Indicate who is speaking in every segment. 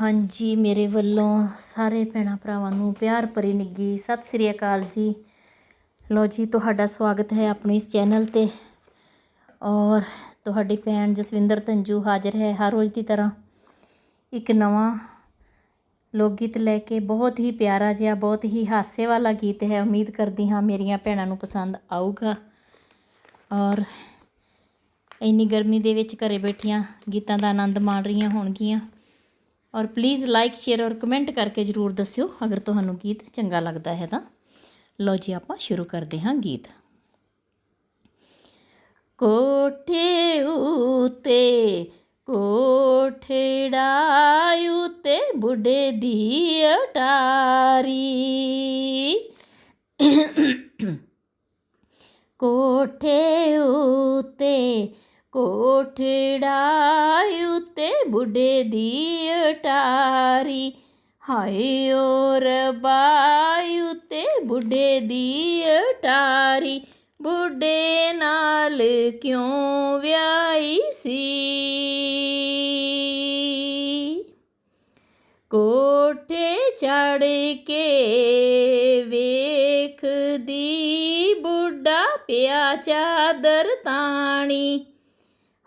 Speaker 1: ਹਾਂਜੀ, ਮੇਰੇ ਵੱਲੋਂ ਸਾਰੇ ਭੈਣਾਂ ਭਰਾਵਾਂ ਨੂੰ ਪਿਆਰ ਭਰੀ ਨਿੱਗੀ ਸਤਿ ਸ੍ਰੀ ਅਕਾਲ ਜੀ। ਲੋ ਜੀ, ਤੁਹਾਡਾ ਸਵਾਗਤ ਹੈ ਆਪਣੇ ਇਸ ਚੈਨਲ ਤੇ। ਔਰ ਤੁਹਾਡੀ ਭੈਣ ਜਸਵਿੰਦਰ ਤੰਜੂ ਹਾਜ਼ਰ ਹੈ ਹਰ ਰੋਜ਼ ਦੀ ਤਰ੍ਹਾਂ। ਇੱਕ ਨਵਾਂ ਲੋਕ ਗੀਤ ਲੈ ਕੇ ਬਹੁਤ ਹੀ ਪਿਆਰਾ ਜਿਹਾ, ਬਹੁਤ ਹੀ ਹਾਸੇ ਵਾਲਾ ਗੀਤ ਹੈ। ਉਮੀਦ ਕਰਦੀ ਹਾਂ ਮੇਰੀਆਂ ਭੈਣਾਂ ਨੂੰ ਪਸੰਦ ਆਊਗਾ। ਔਰ ਇੰਨੀ ਗਰਮੀ ਦੇ ਵਿੱਚ ਘਰੇ ਬੈਠੀਆਂ ਗੀਤਾਂ ਦਾ ਆਨੰਦ ਮਾਣ ਰਹੀਆਂ ਹੋਣਗੀਆਂ। ਔਰ ਪਲੀਜ਼ ਲਾਈਕ ਸ਼ੇਅਰ ਔਰ ਕਮੈਂਟ ਕਰਕੇ ਜਰੂਰ ਦੱਸਿਓ, ਅਗਰ ਤੁਹਾਨੂੰ ਗੀਤ ਚੰਗਾ ਲੱਗਦਾ ਹੈ ਤਾਂ। ਲਓ ਜੀ, ਆਪਾਂ ਸ਼ੁਰੂ ਕਰਦੇ ਹਾਂ ਗੀਤ। ਕੋਠੇ ਉਤੇ ਕੋਠੜਾ ਉਤੇ ਬੁੱਢੇ ਦੀ ਅਟਾਰੀ। ਕੋਠੇ ਉਤੇ ਕੋਠੜਾ ਉਤੇ ਬੁੱਢੇ ਦੀ ਅਟਾਰੀ। ਹਾਏ ਓ ਰੱਬਾ ਉਤੇ ਬੁੱਢੇ ਦੀ ਅਟਾਰੀ। ਬੁੱਢੇ ਨਾਲ ਕਿਉਂ ਵਿਆਹੀ ਸੀ? ਕੋਠੇ ਚੜ ਕੇ ਵੇਖਦੀ ਬੁੱਢਾ ਪਿਆ ਚਾਦਰ ਤਾਣੀ।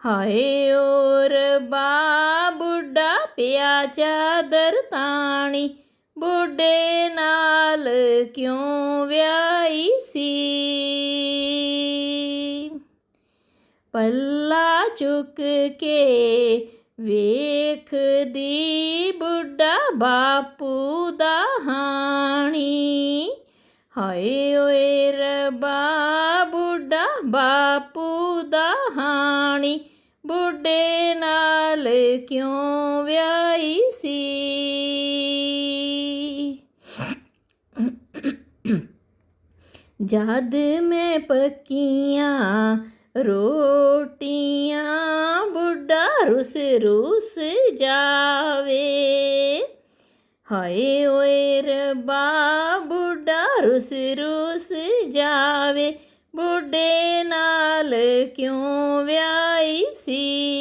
Speaker 1: ਹਾਏ ਓ ਰੱਬਾ ਬੁੱਢਾ ਪਿਆ ਚਾਦਰ ਤਾਣੀ। ਬੁੱਢੇ ਨਾਲ ਕਿਉਂ ਵਿਆਹੀ ਸੀ? ਪੱਲਾ ਚੁੱਕ ਕੇ ਵੇਖਦੀ ਬੁੱਢਾ ਬਾਪੂ ਦਾ ਹਾਣੀ। ਹਾਏ ਓਏ ਰੱਬਾ, ਬੁੱਢਾ ਬਾਪੂ ਦਾ ਹਾਣੀ। ਬੁੱਢੇ ਨਾਲ ਕਿਉਂ ਵਿਆਹੀ ਸੀ? ਜਦ ਮੈਂ ਪੱਕੀਆਂ ਰੋਟੀਆਂ, ਬੁੱਢਾ ਰੁਸ ਰੁਸ ਜਾਵੇ। ਹਾਏ ਓਏ ਰੱਬਾ, ਬੁੱਢਾ ਰੁਸ ਰੁਸ ਜਾਵੇ। ਬੁੱਢੇ ਨਾਲ ਕਿਉਂ ਵਿਆਹੀ ਸੀ?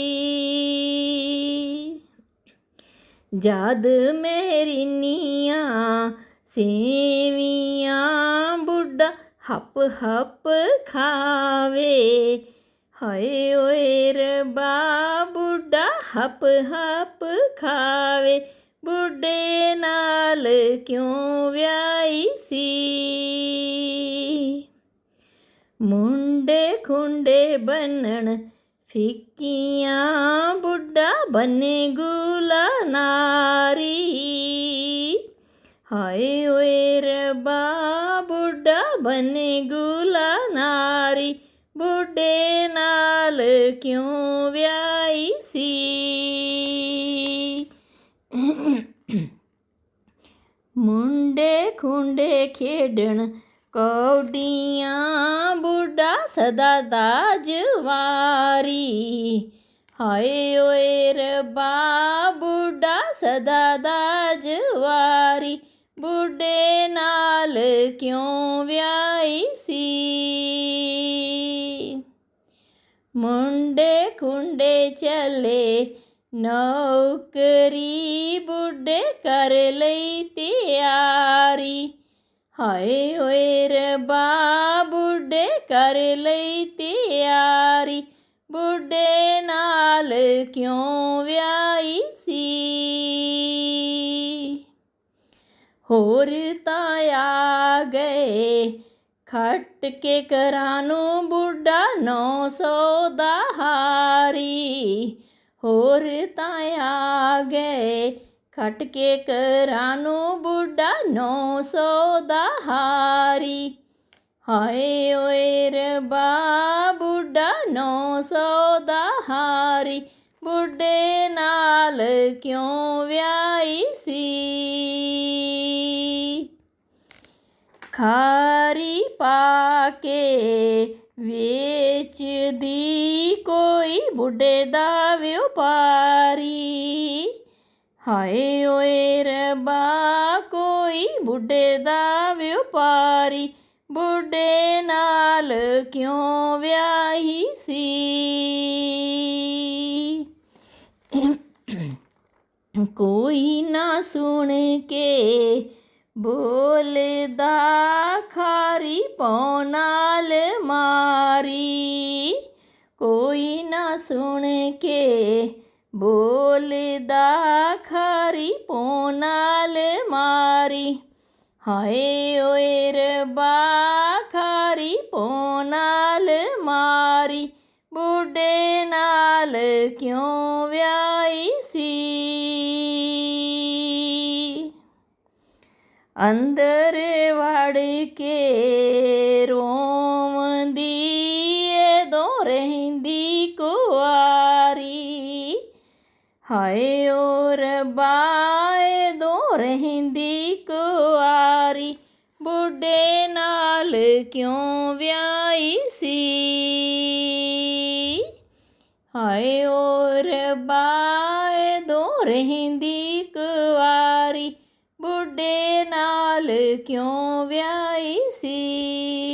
Speaker 1: ਜਦ ਮੇਰੀ ਨੀਆਂ ਸੇਵੀਆਂ ਬੁੱਢਾ ਹੱਪ ਹੱਪ ਖਾਵੇ, ਹਾਏ ਓਏ ਰੱਬਾ ਬੁੱਢਾ ਹੱਪ ਹੱਪ ਖਾਵੇ, ਬੁੱਢੇ ਨਾਲ ਕਿਉਂ ਵਿਆਹੀ ਸੀ? ਮੁੰਡੇ ਖੁੰਡੇ ਬੰਨਣ, ਫਿੱਕੀਆਂ ਬੁੱਢਾ ਬਨੇ ਗੁਲਾ ਨਾਰੀ। ਹਾਏ ਓਏ ਰੱਬਾ, ਬੁੱਢਾ ਬਨੇ ਗੁਲਾ ਨਾਰੀ, ਬੁੱਢੇ ਨਾਲ ਕਿਉਂ ਵਿਆਹੀ ਸੀ? ਮੁੰਡੇ ਖੁੰਡੇ ਖੇਡਣ ਕੌਡੀਆਂ ਬੁੱਢਾ ਸਦਾ ਦਾਜ ਵਾਰੀ। ਹਾਏ ਓਏ ਰੱਬਾ, ਬੁੱਢਾ ਸਦਾ ਦਾਜ ਵਾਰੀ। ਬੁੱਢੇ ਨਾਲ ਕਿਉਂ ਵਿਆਹੀ ਸੀ? ਮੁੰਡੇ ਖੁੰਡੇ ਚਲੇ, ਨੌਕਰੀ ਬੁੱਢੇ ਕਰ ਲਈ ਤਿਆਰੀ। ਹਾਏ ਓਏ ਰੱਬਾ, ਬੁੱਢੇ ਕਰ ਲਈ ਤਿਆਰੀ। ਬੁੱਢੇ ਨਾਲ ਕਿਉਂ ਵਿਆਹੀ ਸੀ? ਹੋਰ ਤਾਂ ਆ ਗਏ। ਖੱਟ ਕੇ ਕਰਾਂ ਨੂੰ ਬੁੱਢਾ 900 ਦਾ ਹਾਰੀ। ਹੋਰ ਤਾਂ ਆ ਗਏ। ਖੱਟ ਕੇ ਕਰਾਂ ਨੂੰ ਬੁੱਢਾ 900 ਦਾ ਹਾਰੀ। ਹਾਏ ਓਏ ਰੱਬਾ, ਬੁੱਢਾ 900 ਦਾ ਹਾਰੀ। ਬੁੱਢੇ ਨਾਲ ਕਿਉਂ ਵਿਆਹੀ ਸੀ? ਖਾਰੀ ਪਾ ਕੇ ਵੇਚਦੀ ਕੋਈ ਬੁੱਢੇ ਦਾ ਵਪਾਰੀ ਹਾਏ ਓਏ ਰਬਾ, ਕੋਈ ਬੁੱਢੇ ਦਾ ਵਪਾਰੀ ਬੁੱਢੇ ਨਾਲ ਕਿਉਂ ਵਿਆਹੀ ਸੀ? ਕੋਈ ਨਾ ਸੁਣ ਕੇ ਬੋਲਦਾ, ਖਾਰੀ ਪੌ ਨਾਲ ਮਾਰੀ। ਕੋਈ ਨਾ ਸੁਣ ਕੇ ਬੋਲਦਾ ਖਾਰੀ ਪੌ ਨਾਲ ਮਾਰੀ। ਹਾਏ ਓਏ ਰਬਾ, ਖਾਰੀ ਪੌ ਨਾਲ ਮਾਰੀ। ਬੁੱਢੇ ਨਾਲ ਕਿਉਂ ਵਿਆਹੀ ਸੀ? ਅੰਦਰ ਵੜ ਕੇ ਰੋਮਦੀ ਏ, ਦੋ ਰਹਿੰਦੀ ਕੁਆ ਹਾਏ ਓ ਰੱਬਾ ਦੋ ਰਹਿੰਦੀ ਕੁਆਰੀ ਬੁੱਢੇ ਨਾਲ ਕਿਉਂ ਵਿਆਹੀ ਸੀ? ਹਾਏ ਓ ਰੱਬਾ ਦੋ ਰਹਿੰਦੀ ਕੁਆਰੀ ਬੁੱਢੇ ਨਾਲ ਕਿਉਂ ਵਿਆਹੀ ਸੀ?